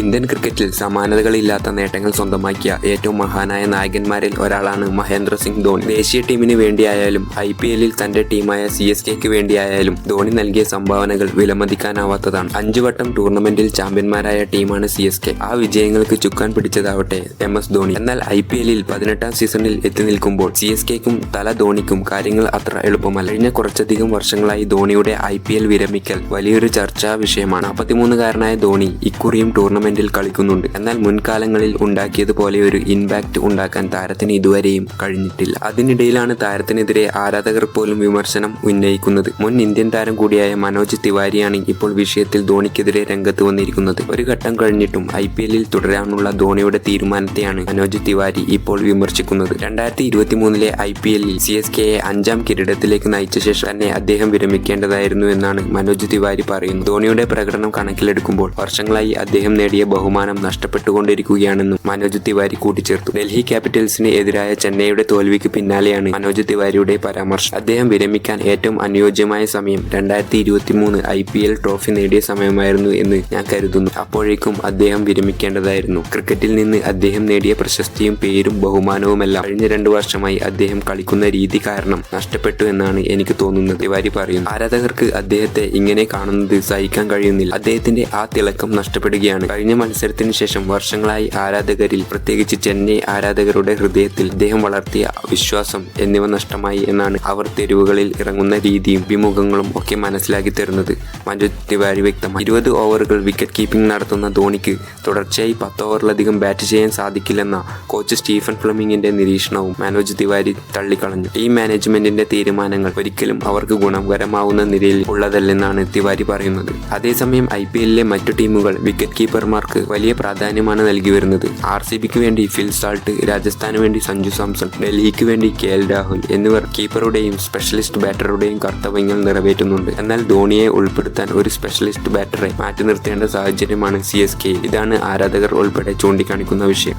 Indian ക്രിക്കറ്റിൽ സമാനതകളില്ലാത്ത നേട്ടങ്ങൾ സ്വന്തമാക്കിയ ഏറ്റവും മഹാനായ നായകന്മാരിൽ ഒരാളാണ് മഹേന്ദ്ര സിംഗ് ധോണി. ദേശീയ ടീമിന് വേണ്ടിയായാലും ഐ പി എല്ലിൽ തന്റെ ടീമായ സി എസ് കെക്ക് വേണ്ടിയായാലും ധോണി നൽകിയ സംഭാവനകൾ വിലമതിക്കാനാവാത്തതാണ്. അഞ്ചു വട്ടം ടൂർണമെന്റിൽ ചാമ്പ്യന്മാരായ ടീമാണ് സി എസ് കെ. ആ വിജയങ്ങൾക്ക് ചുക്കാൻ പിടിച്ചതാവട്ടെ എം എസ് ധോണി. എന്നാൽ ഐ പി എല്ലിൽ പതിനെട്ടാം സീസണിൽ എത്തി നിൽക്കുമ്പോൾ സി എസ് കെക്കും തല ധോണിക്കും കാര്യങ്ങൾ അത്ര എളുപ്പമല്ല. കഴിഞ്ഞ കുറച്ചധികം വർഷങ്ങളായി ധോണിയുടെ ഐ പി എൽ വിരമിക്കൽ വലിയൊരു ചർച്ചാ വിഷയമാണ്. നാൽപ്പത്തിമൂന്നുകാരനായ ധോണി ഇക്കുറിയും ടൂർണമെന്റിൽ കളിക്കുന്നുണ്ട്. എന്നാൽ മുൻകാലങ്ങളിൽ ഉണ്ടാക്കിയതുപോലെ ഒരു ഇമ്പാക്റ്റ് ഉണ്ടാക്കാൻ താരത്തിന് ഇതുവരെയും കഴിഞ്ഞിട്ടില്ല. അതിനിടയിലാണ് താരത്തിനെതിരെ ആരാധകർ പോലും വിമർശനം ഉന്നയിക്കുന്നത്. മുൻ ഇന്ത്യൻ താരം കൂടിയായ മനോജ് തിവാരിയാണ് ഇപ്പോൾ വിഷയത്തിൽ ധോണിക്കെതിരെ രംഗത്ത് വന്നിരിക്കുന്നത്. ഒരു ഘട്ടം കഴിഞ്ഞിട്ടും ഐ പി എല്ലിൽ തുടരാനുള്ള ധോണിയുടെ തീരുമാനത്തെയാണ് മനോജ് തിവാരി ഇപ്പോൾ വിമർശിക്കുന്നത്. രണ്ടായിരത്തി ഇരുപത്തി മൂന്നിലെ ഐ പി എല്ലിൽ സി എസ് കെയെ അഞ്ചാം കിരീടത്തിലേക്ക് നയിച്ച ശേഷം തന്നെ അദ്ദേഹം വിരമിക്കേണ്ടതായിരുന്നു എന്നാണ് മനോജ് തിവാരി പറയുന്നത്. ധോണിയുടെ പ്രകടനം കണക്കിലെടുക്കുമ്പോൾ വർഷങ്ങളായി അദ്ദേഹം നേടിയ ബഹുമാനം നഷ്ടപ്പെട്ടുകൊണ്ടിരിക്കുകയാണെന്നും മനോജ് തിവാരി കൂട്ടിച്ചേർത്തു. ഡൽഹി ക്യാപിറ്റൽസിന് എതിരായ ചെന്നൈയുടെ തോൽവിക്ക് പിന്നാലെയാണ് മനോജ് തിവാരിയുടെ പരാമർശം. അദ്ദേഹം വിരമിക്കാൻ ഏറ്റവും അനുയോജ്യമായ സമയം രണ്ടായിരത്തി ഇരുപത്തി മൂന്ന് ഐ പി എൽ ട്രോഫി നേടിയ സമയമായിരുന്നു എന്ന് ഞാൻ കരുതുന്നു. അപ്പോഴേക്കും അദ്ദേഹം വിരമിക്കേണ്ടതായിരുന്നു. ക്രിക്കറ്റിൽ നിന്ന് അദ്ദേഹം നേടിയ പ്രശസ്തിയും പേരും ബഹുമാനവുമെല്ലാം കഴിഞ്ഞ രണ്ടു വർഷമായി അദ്ദേഹം കളിക്കുന്ന രീതി കാരണം നഷ്ടപ്പെട്ടു എന്നാണ് എനിക്ക് തോന്നുന്നത്. തിവാരി പറയുന്നു ആരാധകർക്ക് അദ്ദേഹത്തെ ഇങ്ങനെ കാണുന്നത് സഹിക്കാൻ കഴിയുന്നില്ല. അദ്ദേഹത്തിന്റെ ആ തിളക്കം നഷ്ടപ്പെടുകയാണ്. കഴിഞ്ഞ മത്സരത്തിന് ശേഷം വർഷങ്ങളായി ആരാധകരിൽ പ്രത്യേകിച്ച് ചെന്നൈ ആരാധകരുടെ ഹൃദയത്തിൽ അദ്ദേഹം വളർത്തിയ വിശ്വാസം എന്നിവ നഷ്ടമായി എന്നാണ് അവർ തെരുവുകളിൽ ഇറങ്ങുന്ന രീതിയും വിമുഖങ്ങളും ഒക്കെ മനസ്സിലാക്കി തരുന്നത്. മഞ്ജു തിവാരി വ്യക്തമായി ഇരുപത് ഓവറുകൾ വിക്കറ്റ് കീപ്പിംഗ് നടത്തുന്ന ധോണിക്ക് തുടർച്ചയായി പത്ത് ഓവറിലധികം ബാറ്റ് ചെയ്യാൻ സാധിക്കില്ലെന്ന കോച്ച് സ്റ്റീഫൻ ഫ്ലമിങ്ങിന്റെ നിരീക്ഷണവും മനോജ് തിവാരി തള്ളിക്കളഞ്ഞു. ടീം മാനേജ്മെന്റിന്റെ തീരുമാനങ്ങൾ ഒരിക്കലും അവർക്ക് ഗുണകരമാവുന്ന നിലയിൽ ഉള്ളതല്ലെന്നാണ് തിവാരി പറയുന്നത്. അതേസമയം ഐ പി എല്ലിലെ മറ്റു ടീമുകൾ വിക്കറ്റ് കീപ്പർമാർക്ക് വലിയ പ്രാധാന്യമാണ് നൽകി വരുന്നത്. ആർ സി ബിക്ക് വേണ്ടി ഫിൽ സാൾട്ട് രാജസ്ഥാന് വേണ്ടി സഞ്ജു സാംസൺ ഡൽഹിക്ക് വേണ്ടി കെ എൽ രാഹുൽ എന്നിവർ കീപ്പറുടെയും സ്പെഷ്യലിസ്റ്റ് ബാറ്ററുടെയും കർത്തവ്യങ്ങൾ നിറവേറ്റുന്നുണ്ട്. എന്നാൽ ധോണിയെ ഉൾപ്പെടുത്താൻ ഒരു സ്പെഷ്യലിസ്റ്റ് ബാറ്ററെ മാറ്റി നിർത്തേണ്ട സാഹചര്യമാണ് സി എസ് കെ ഇതാണ് ആരാധകർ ഉൾപ്പെടെ ചൂണ്ടിക്കാണിക്കുന്ന വിഷയം.